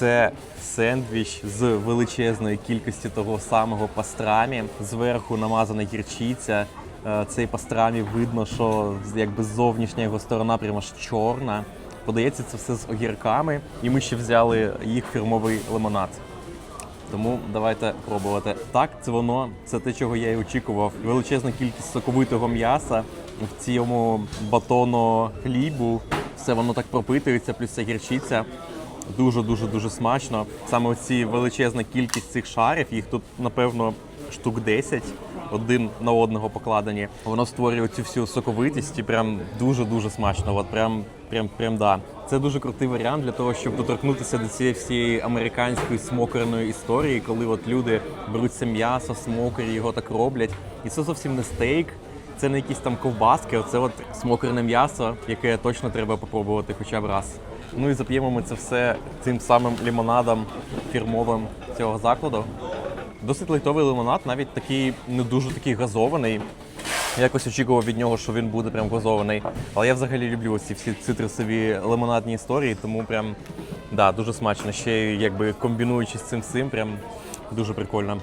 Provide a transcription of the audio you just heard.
Це сендвіч з величезної кількості того самого пастрамі. Зверху намазана гірчиця. Е, Цей пастрамі видно, що якби зовнішня його сторона прямо ж чорна. Подається це все з огірками, і ми ще взяли їх фірмовий лимонад. Тому давайте пробувати. Так, це воно, це те, чого я і очікував. Величезна кількість соковитого м'яса в цьому батоно хлібу. Все воно так пропитується, плюс ця гірчиця. Дуже дуже смачно. Саме оці величезна кількість цих шарів, їх тут напевно штук 10, один на одного покладені. Воно створює цю всю соковитість і прям дуже дуже смачно. От прям, прям, прям да. Це дуже крутий варіант для того, щоб доторкнутися до цієї всієї американської смокерної історії, коли от люди беруть це м'ясо, смокері, його так роблять. І це зовсім не стейк. Це не якісь там ковбаски, це от смокерне м'ясо, яке точно треба попробувати хоча б раз. Ну і зап'ємо ми це все цим самим лимонадом фірмовим цього закладу. Досить лайтовий лимонад, навіть такий не дуже такий газований. Якось очікував від нього, що він буде прям газований. Але я взагалі люблю ці всі цитрусові лимонадні історії, тому прям да, дуже смачно. Ще якби комбінуючи з цим всім, прям дуже прикольно.